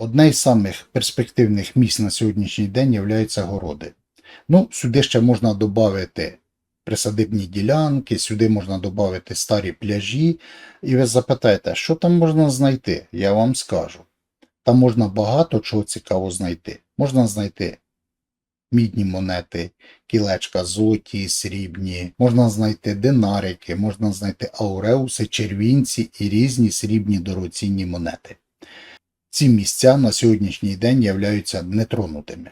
Одне із самих перспективних місць на сьогоднішній день являються городи. Ну, сюди ще можна додати присадибні ділянки, сюди можна додати старі пляжі. І ви запитаєте, що там можна знайти? Я вам скажу. Там можна багато чого цікаво знайти. Можна знайти мідні монети, кілечка золоті, срібні, можна знайти динарики, можна знайти ауреуси, червінці і різні срібні дорогоцінні монети. Ці місця на сьогоднішній день являються нетронутими.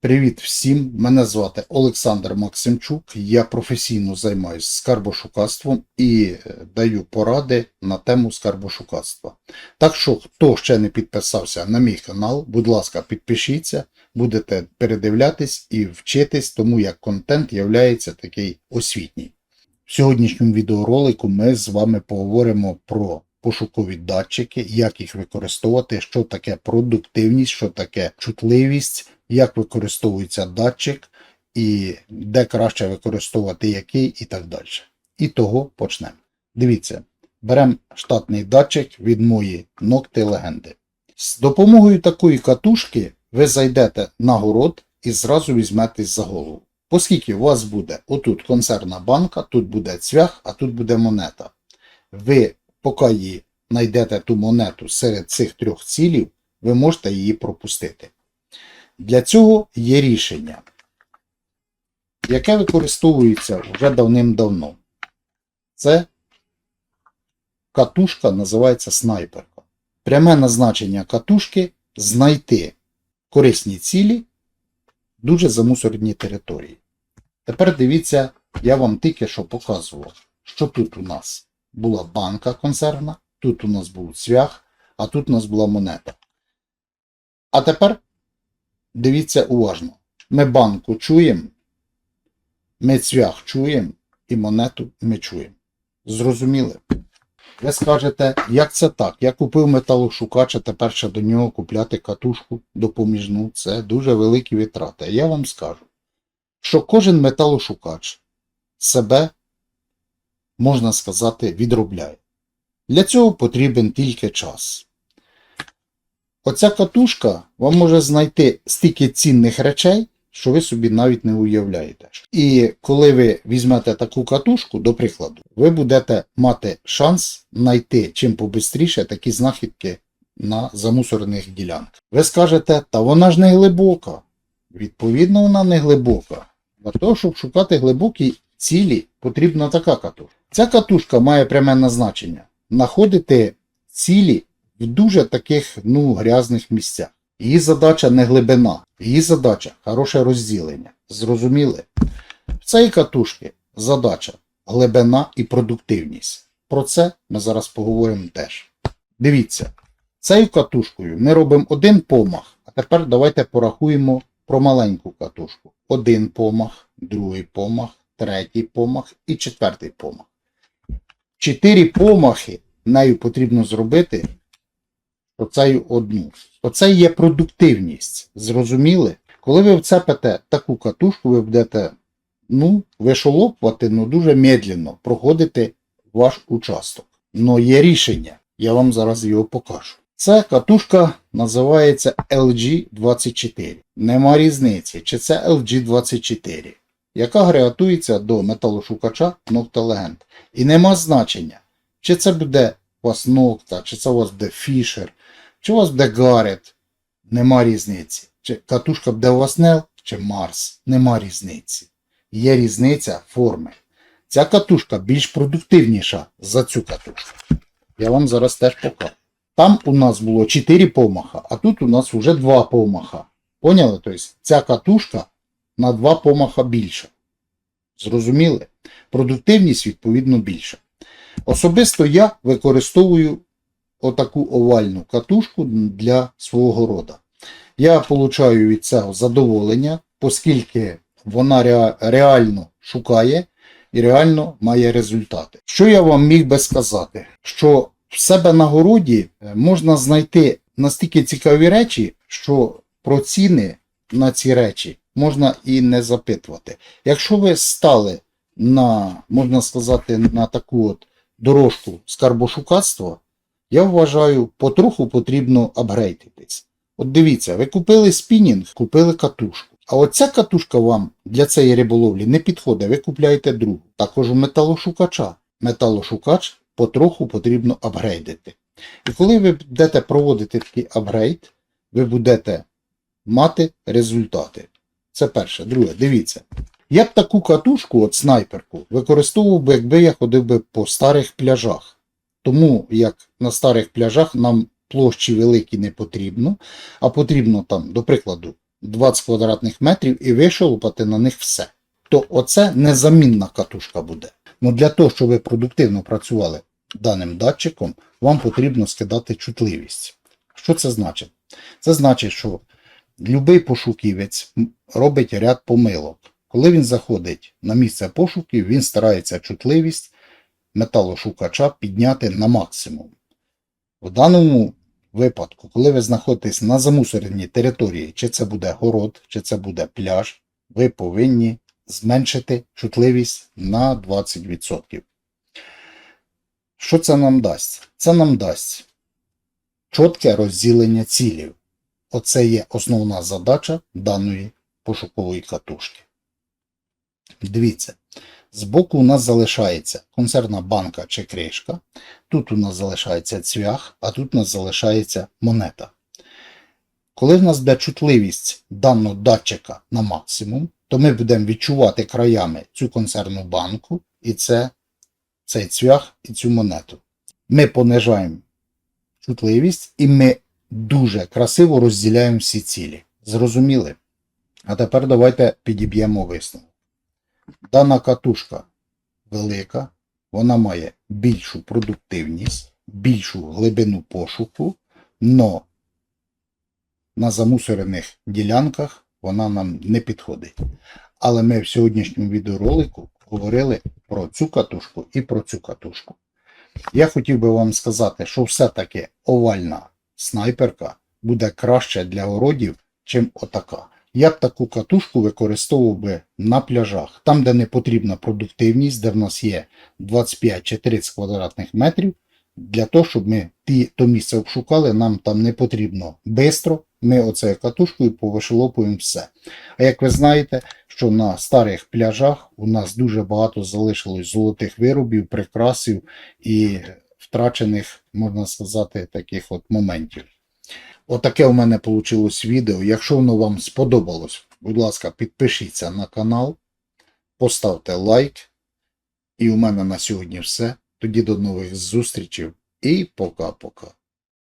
Привіт всім! Мене звати Олександр Максимчук. Я професійно займаюся скарбошукацтвом і е, даю поради на тему скарбошукацтва. Так що, хто ще не підписався на мій канал, будь ласка, підпишіться, будете передивлятись і вчитись, тому як контент являється такий освітній. В сьогоднішньому відеоролику ми з вами поговоримо про пошукові датчики, як їх використовувати, що таке продуктивність, що таке чутливість, як використовується датчик, і де краще використовувати який, і так далі. І того почнемо. Дивіться, беремо штатний датчик від моєї ногти легенди. З допомогою такої катушки ви зайдете на город і зразу візьметесь за голову. Оскільки у вас буде отут консервна банка, тут буде цвях, а тут буде монета. Ви, поки знайдете ту монету серед цих трьох цілів, ви можете її пропустити. Для цього є рішення, яке використовується вже давним-давно. Це катушка називається снайперка. Пряме назначення катушки знайти корисні цілі дуже замусорені території. Тепер дивіться, я вам тільки що показував, що тут у нас була банка консервна, тут у нас був цвях, а тут у нас була монета. А тепер дивіться уважно. Ми банку чуємо, ми цвях чуємо і монету ми чуємо. Зрозуміли? Ви скажете, як це так? Я купив металошукач, а тепер ще до нього купляти катушку допоміжну. Це дуже великі витрати. А я вам скажу, що кожен металошукач себе, можна сказати, відробляє. Для цього потрібен тільки час. Оця катушка вам може знайти стільки цінних речей, що ви собі навіть не уявляєте. І коли ви візьмете таку катушку, до прикладу, ви будете мати шанс знайти чим побистріше такі знахідки на замусорених ділянках. Ви скажете, та вона ж не глибока. Відповідно, вона не глибока. Для того, щоб шукати глибокі цілі, потрібна така катушка. Ця катушка має пряме назначення знаходити цілі в дуже таких ну, грязних місцях. Її задача не глибина, її задача хороше розділення. Зрозуміли? В цієї катушки задача глибина і продуктивність. Про це ми зараз поговоримо теж. Дивіться, цією катушкою ми робимо один помах, а тепер давайте порахуємо про маленьку катушку. Один помах, другий помах, третій помах і четвертий помах. Чотири помахи нею потрібно зробити оцею одну. Оце є продуктивність. Зрозуміли? Коли ви вцепите таку катушку, ви будете ну, вишолопувати, ну дуже медленно проходити ваш участок. Но є рішення. Я вам зараз його покажу. Ця катушка називається LG24. Нема різниці, чи це LG24, яка греатується до металошукача Nocta Legend. І нема значення, чи це буде у вас Nocta, чи це у вас буде Fisher, чи у вас буде Garrett. Нема різниці. Чи катушка буде у вас Nel, чи Марс. Нема різниці. Є різниця форми. Ця катушка більш продуктивніша за цю катушку. Я вам зараз теж покажу. Там у нас було 4 помаха, а тут у нас вже 2 помаха. Поняли? Тобто ця катушка на 2 помаха більша. Зрозуміли? Продуктивність, відповідно, більша. Особисто я використовую отаку овальну катушку для свого города. Я получаю від цього задоволення, оскільки вона реально шукає і реально має результати. Що я вам міг би сказати? Що в себе на городі е, можна знайти настільки цікаві речі, що про ціни на ці речі можна і не запитувати. Якщо ви стали на, можна сказати, на таку от дорожку скарбошукацтва, я вважаю, потроху потрібно апгрейдитись. От дивіться, ви купили спінінг, купили катушку. А оця катушка вам для цієї риболовлі не підходить, ви купляєте другу. Також у металошукача. Металошукач потроху потрібно апгрейдити. І коли ви будете проводити такий апгрейд, ви будете мати результати. Це перше. Друге, дивіться. Я б таку катушку, от снайперку, використовував би, якби я ходив би по старих пляжах. Тому як на старих пляжах нам площі великі не потрібно, а потрібно там, до прикладу, 20 квадратних метрів і вишолупати на них все. То оце незамінна катушка буде. Ну для того, щоб ви продуктивно працювали даним датчиком, вам потрібно скидати чутливість. Що це значить? Це значить, що будь-який пошуківець робить ряд помилок. Коли він заходить на місце пошуків, він старається чутливість металошукача підняти на максимум. В даному випадку, коли ви знаходитесь на замусореній території, чи це буде город, чи це буде пляж, ви повинні зменшити чутливість на 20%. Що це нам дасть? Це нам дасть чітке розділення цілів. Оце є основна задача даної пошукової катушки. Дивіться, збоку у нас залишається консервна банка чи кришка. Тут у нас залишається цвях, а тут у нас залишається монета. Коли в нас буде чутливість даного датчика на максимум, то ми будемо відчувати краями цю консервну банку і це, цей цвях і цю монету. Ми понижаємо чутливість і ми дуже красиво розділяємо всі цілі. Зрозуміли? А тепер давайте підіб'ємо висновок. Дана катушка велика, вона має більшу продуктивність, більшу глибину пошуку, но на замусорених ділянках вона нам не підходить. Але ми в сьогоднішньому відеоролику говорили про цю катушку і про цю катушку. Я хотів би вам сказати, що все-таки овальна снайперка буде краще для городів, чим отака. Я б таку катушку використовував би на пляжах, там, де не потрібна продуктивність, де в нас є 25 чи 30 квадратних метрів, для того, щоб ми ті, то місце обшукали, нам там не потрібно бистро. Ми оцею катушкою повишелопуємо все. А як ви знаєте, що на старих пляжах у нас дуже багато залишилось золотих виробів, прикрасів і втрачених, можна сказати, таких от моментів. Отаке у мене вийшло відео. Якщо воно вам сподобалось, будь ласка, підпишіться на канал, поставте лайк. І у мене на сьогодні все. Тоді до нових зустрічей і пока-пока.